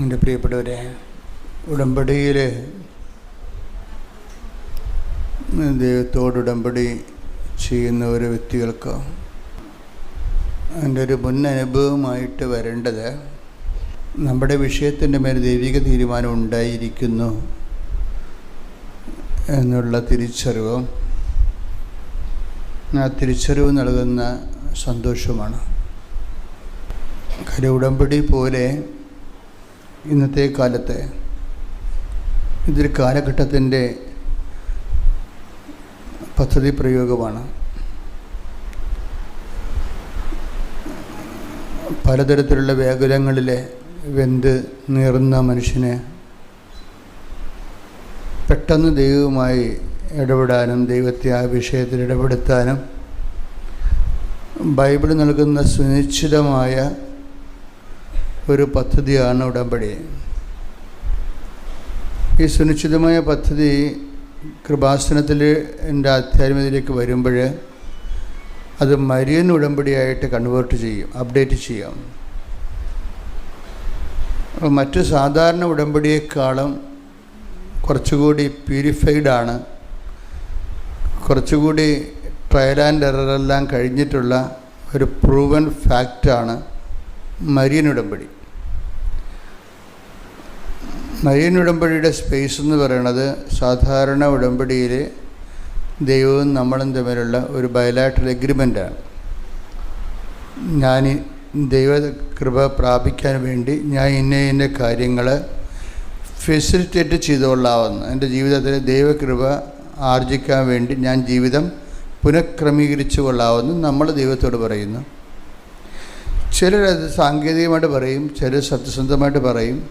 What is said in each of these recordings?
എന്റെ പ്രിയപ്പെട്ടവരെ ഉടമ്പടിയിൽ ദൈവത്തോട് ഉടമ്പടി ചെയ്യുന്ന ഒരു വ്യക്തികൾക്ക് എന്റെ ഒരു മുൻ അനുഭവമായിട്ട് വരേണ്ടത് നമ്മുടെ വിഷയത്തിന്റെ മേൽ ദൈവിക തീരുമാനം ഉണ്ടായിരിക്കുന്നു എന്നുള്ള തിരിച്ചറിവും ആ തിരിച്ചറിവ് നൽകുന്ന സന്തോഷമാണ് കരുടമ്പടി പോലെ ഇന്നത്തെ കാലത്ത് ഇതൊരു കാലഘട്ടത്തിന്റെ പദ്ധതി പ്രയോഗമാണ്. പലതരത്തിലുള്ള വ്യാകുലങ്ങളിലെ വെന്ത് നീറുന്ന മനുഷ്യനെ പെട്ടെന്ന് ദൈവവുമായി ഇടപെടാനും ദൈവത്തെ ആ വിഷയത്തിൽ ഇടപെടുത്താനും ബൈബിൾ നൽകുന്ന സുനിശ്ചിതമായ ഒരു പദ്ധതിയാണ് ഉടമ്പടി. ഈ സുനിശ്ചിതമായ പദ്ധതി കൃപാസനത്തിൽ എന്റെ ആധ്യാത്മികതയിലേക്ക് വരുമ്പോൾ അത് മരിയൻ ഉടമ്പടിയായിട്ട് കൺവേർട്ട് ചെയ്യും അപ്ഡേറ്റ് ചെയ്യാം. മറ്റ് സാധാരണ ഉടമ്പടിയേക്കാളും കുറച്ചുകൂടി പ്യൂരിഫൈഡാണ്. കുറച്ചുകൂടി ട്രയൽ ആൻഡ് എററെല്ലാം കഴിഞ്ഞിട്ടുള്ള ഒരു പ്രൂവൻ ഫാക്റ്റാണ് മരിയൻ ഉടമ്പടി മരിയൻ ഉടമ്പടിയുടെ സ്പേസ് എന്ന് പറയുന്നത് സാധാരണ ഉടമ്പടിയിൽ ദൈവവും നമ്മളും തമ്മിലുള്ള ഒരു ബയലാറ്ററൽ എഗ്രിമെന്റാണ് ഞാൻ ദൈവ കൃപ പ്രാപിക്കാൻ വേണ്ടി ഞാൻ ഇന്ന ഇന്ന കാര്യങ്ങൾ ഫെസിലിറ്റേറ്റ് ചെയ്തുകൊള്ളാവുന്ന. എന്റെ ജീവിതത്തിൽ ദൈവകൃപ ആർജിക്കാൻ വേണ്ടി ഞാൻ ജീവിതം പുനഃക്രമീകരിച്ചു കൊള്ളാവുന്നു നമ്മൾ ദൈവത്തോട് പറയുന്നു. ചിലരത് സാങ്കേതികമായിട്ട് പറയും ചിലർ സത്യസന്ധമായിട്ട് പറയും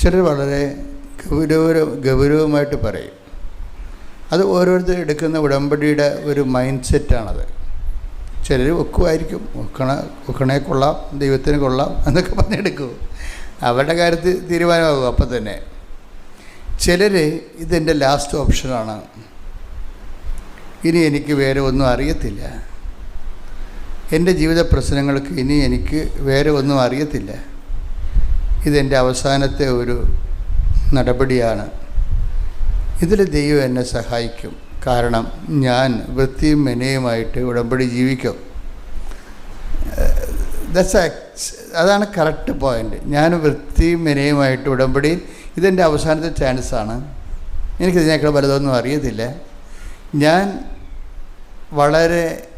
ചിലർ വളരെ ഗൗരവ ഗൗരവമായിട്ട് പറയും. അത് ഓരോരുത്തർ എടുക്കുന്ന ഉടമ്പടിയുടെ ഒരു മൈൻഡ് സെറ്റാണത് ചിലർ ഒക്കുമായിരിക്കും ഒക്കണ ഒക്കണേ കൊള്ളാം ദൈവത്തിന് കൊള്ളാം എന്നൊക്കെ പറഞ്ഞെടുക്കും. അവരുടെ കാര്യത്തിൽ തീരുമാനമാകും അപ്പം തന്നെ. ചിലർ ഇതെന്റെ ലാസ്റ്റ് ഓപ്ഷനാണ്. ഇനി എനിക്ക് വേറെ ഒന്നും അറിയത്തില്ല. എന്റെ ജീവിത പ്രശ്നങ്ങൾക്ക് ഇനി എനിക്ക് വേറെ ഒന്നും അറിയത്തില്ല. ഇതെന്റെ അവസാനത്തെ ഒരു നടപടിയാണ്. ഇതിൽ ദൈവം എന്നെ സഹായിക്കും. കാരണം ഞാൻ വൃത്തിയും മെനയുമായിട്ട് ഉടമ്പടി ജീവിക്കും. ദസ് അതാണ് കറക്റ്റ് പോയിന്റ് ഞാൻ വൃത്തിയും മെനയുമായിട്ട് ഉടമ്പടി ഇതെന്റെ അവസാനത്തെ ചാൻസാണ് എനിക്കിതിനേക്കാൾ വലുതൊന്നും അറിയത്തില്ല. ഞാൻ വളരെ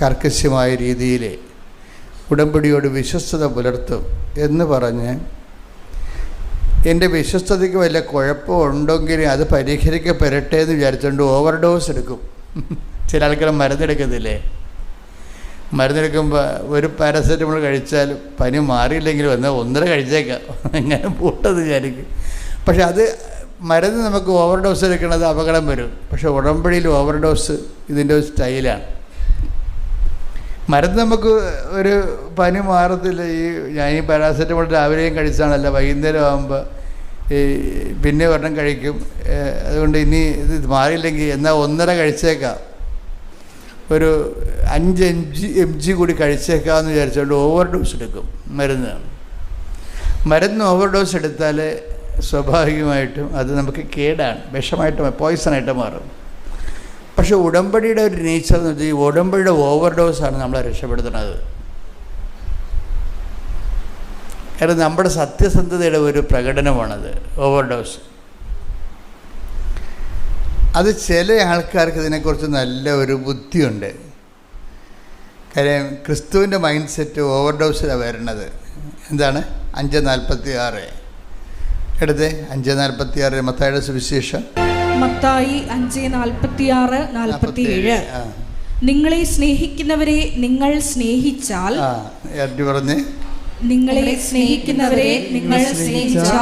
കർക്കശമായ രീതിയിൽ ഉടമ്പടിയോട് വിശ്വസ്തത പുലർത്തും എന്ന് പറഞ്ഞ് എന്റെ വിശ്വസ്തതയ്ക്ക് വല്ല കുഴപ്പമുണ്ടെങ്കിൽ അത് പരിഹരിക്കപ്പെടട്ടെ എന്ന് വിചാരിച്ചുകൊണ്ട് ഓവർ ഡോസ് എടുക്കും. ചില ആൾക്കാർ മരുന്നെടുക്കത്തില്ലേ മരുന്നെടുക്കുമ്പോൾ ഒരു പാരസെറ്റമോൾ കഴിച്ചാൽ പനി മാറിയില്ലെങ്കിലും എന്നാൽ ഒന്നര കഴിച്ചേക്കാം. എങ്ങനെ പൂട്ടത് വിചാരിക്കും. പക്ഷെ അത് മരുന്ന് നമുക്ക് ഓവർ ഡോസ് എടുക്കുന്നത് അപകടം വരും. പക്ഷെ ഉടമ്പടിയിൽ ഓവർ ഡോസ് ഇതിന്റെ ഒരു സ്റ്റൈലാണ് മരുന്ന് നമുക്ക് ഒരു പനി മാറത്തില്ല. ഈ ഞാൻ ഈ പാരാസെറ്റമോൾ രാവിലെയും കഴിച്ചാണല്ലോ വൈകുന്നേരം ആകുമ്പോൾ ഈ പിന്നെ ഒരെണ്ണം കഴിക്കും. അതുകൊണ്ട് ഇനി ഇത് മാറിയില്ലെങ്കിൽ എന്നാൽ ഒന്നര കഴിച്ചേക്കാം. ഒരു അഞ്ച് എം ജി എം ജി കൂടി കഴിച്ചേക്കാമെന്ന് വിചാരിച്ചുകൊണ്ട് ഓവർ ഡോസ് എടുക്കും മരുന്ന്. മരുന്ന് ഓവർ ഡോസ് എടുത്താൽ സ്വാഭാവികമായിട്ടും അത് നമുക്ക് കേടാണ്. വിഷമായിട്ട് പോയ്സണായിട്ട് മാറും. പക്ഷേ ഉടമ്പടിയുടെ ഒരു നേച്ചർ എന്ന് വെച്ചാൽ ഉടമ്പടിയുടെ ഓവർ ഡോസാണ് നമ്മളെ രക്ഷപ്പെടുത്തുന്നത്. കാരണം നമ്മുടെ സത്യസന്ധതയുടെ ഒരു പ്രകടനമാണത് ഓവർ ഡോസ് അത് ചില ആൾക്കാർക്ക് ഇതിനെക്കുറിച്ച് നല്ല ഒരു ബുദ്ധിയുണ്ട്. കാര്യം ക്രിസ്തുവിന്റെ മൈൻഡ് സെറ്റ് ഓവർ ഡോസിലാണ് വരുന്നത് എന്താണ്? അഞ്ച് നാൽപ്പത്തി ആറ് എടുത്തേ അഞ്ച് നാൽപ്പത്തി ആറ് മത്തായുടെ സുവിശേഷം. മത്തായി അഞ്ച് നാൽപ്പത്തി ആറ് നാൽപ്പത്തി ഏഴ് നിങ്ങളെ സ്നേഹിക്കുന്നവരെ നിങ്ങൾ സ്നേഹിച്ചാൽ പറഞ്ഞ്. നിങ്ങളെ സ്നേഹിക്കുന്നവരെ നിങ്ങൾ സ്നേഹിച്ച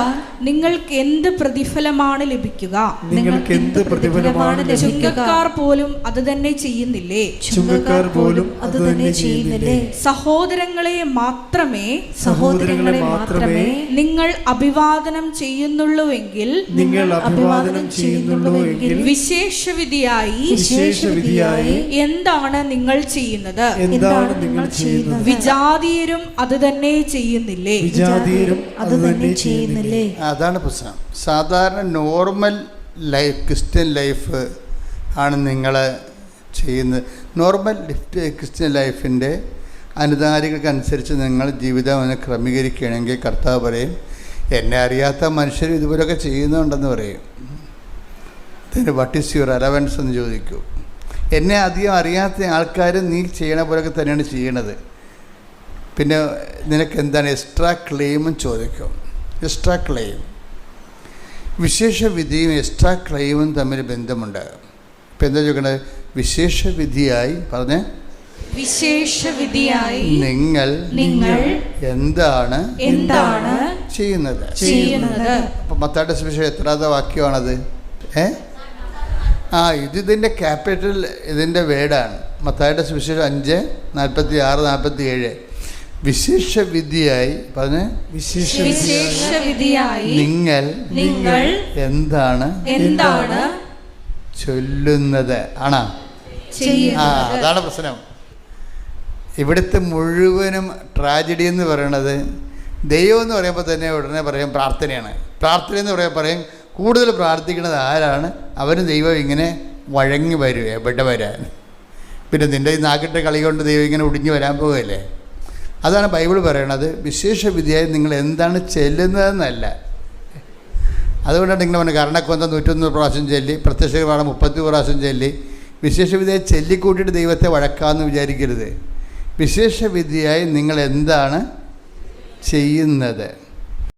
നിങ്ങൾക്ക് എന്ത് പ്രതിഫലമാണ് ലഭിക്കുക? നിങ്ങൾക്ക് എന്ത് പ്രതിഫലമാണ് ലഭിക്കുക? ചുങ്കക്കാർ പോലും അത് തന്നെ ചെയ്യുന്നില്ലേ? ചുങ്കക്കാർ പോലും അത് തന്നെ ചെയ്യുന്നില്ലേ? സഹോദരങ്ങളെ മാത്രമേ സഹോദരങ്ങളെ മാത്രമേ നിങ്ങൾ അഭിവാദനം ചെയ്യുന്നുള്ളൂവെങ്കിൽ നിങ്ങൾ അഭിവാദനം ചെയ്യുന്നുള്ളൂവെങ്കിൽ വിശേഷവിധിയായി വിശേഷവിധിയായി എന്താണ് നിങ്ങൾ ചെയ്യുന്നത്? എന്താണ് നിങ്ങൾ ചെയ്യുന്നത്? വിജാതീയരും അത് തന്നെ ചെയ്യുന്നില്ലേ? വിജാതീയരും അത് തന്നെ ചെയ്യുന്നില്ലേ? അതാണ് പ്രശ്നം. സാധാരണ നോർമൽ ലൈഫ് ക്രിസ്ത്യൻ ലൈഫ് ആണ് നിങ്ങൾ ചെയ്യുന്നത്. നോർമൽ ലിഫ്റ്റ് ക്രിസ്ത്യൻ ലൈഫിന്റെ അനുധാരികൾക്കനുസരിച്ച് നിങ്ങൾ ജീവിതം ഒന്ന് ക്രമീകരിക്കുകയാണെങ്കിൽ കർത്താവ് പറയും എന്നെ അറിയാത്ത മനുഷ്യർ ഇതുപോലൊക്കെ ചെയ്യുന്നുണ്ടെന്ന് പറയും. ഇതിന് വട്ട് ഈസ് യുവർ അലവൻസ് എന്ന് ചോദിക്കൂ. എന്നെ അധികം അറിയാത്ത ആൾക്കാർ നീ ചെയ്യണ പോലൊക്കെ തന്നെയാണ് ചെയ്യണത്. പിന്നെ നിനക്ക് എന്താണ് എക്സ്ട്രാ ക്ലെയിമും ചോദിക്കും. എക്സ്ട്രാ ക്ലെയിം വിശേഷവിധിയും എക്സ്ട്രാ ക്ലെയിമും തമ്മിൽ ബന്ധമുണ്ട്. ഇപ്പം എന്താ ചോദിക്കണത് വിശേഷവിധിയായി പറഞ്ഞേ? വിശേഷവിധിയായി നിങ്ങൾ നിങ്ങൾ എന്താണ് എന്താണ് ചെയ്യുന്നത്? ചെയ്യുന്നത്? അപ്പം മത്താട്ട സുവിശേഷം എത്രാത്ത വാക്യമാണത്? ഏ? ആ ഇത് ഇതിന്റെ ക്യാപിറ്റൽ ഇതിന്റെ വേർഡാണ് മത്തായുടെ സുവിശേഷം അഞ്ച് നാൽപ്പത്തി ആറ് നാൽപ്പത്തി ഏഴ് വിശേഷ വിധിയായി പറഞ്ഞ്? വിശേഷ വിശേഷ വിധിയായി നിങ്ങൾ നിങ്ങൾ എന്താണ് എന്താണ് ചൊല്ലുന്നത്? ആണാ? ആ അതാണ് പ്രശ്നം. ഇവിടുത്തെ മുഴുവനും ട്രാജഡി എന്ന് പറയണത് ദൈവം എന്ന് പറയുമ്പോൾ തന്നെ ഉടനെ പറയും പ്രാർത്ഥനയാണ്. പ്രാർത്ഥന എന്ന് പറയുമ്പോൾ പറയും കൂടുതൽ പ്രാർത്ഥിക്കുന്നത് ആരാണ്? അവന് ദൈവം ഇങ്ങനെ വഴങ്ങി വരും എവിടെ വരാൻ? പിന്നെ നിന്റെ ഈ നാക്കിട്ട കളി കൊണ്ട് ദൈവം ഇങ്ങനെ ഒടിഞ്ഞു വരാൻ പോകുകയല്ലേ അതാണ് ബൈബിൾ പറയണത് വിശേഷ വിധിയായി നിങ്ങൾ എന്താണ് ചെല്ലുന്നതെന്നല്ല. അതുകൊണ്ടാണ് നിങ്ങൾ പറഞ്ഞത് കർണക്കൊന്ത നൂറ്റൊന്ന് പ്രാവശ്യം ചെല്ലി പ്രത്യക്ഷ മുപ്പത്തി പ്രാവശ്യം ചൊല്ലി. വിശേഷവിധിയെ ചെല്ലിക്കൂട്ടിയിട്ട് ദൈവത്തെ വഴക്കാമെന്ന് വിചാരിക്കരുത്. വിശേഷവിധിയായി നിങ്ങൾ എന്താണ് ചെയ്യുന്നത്?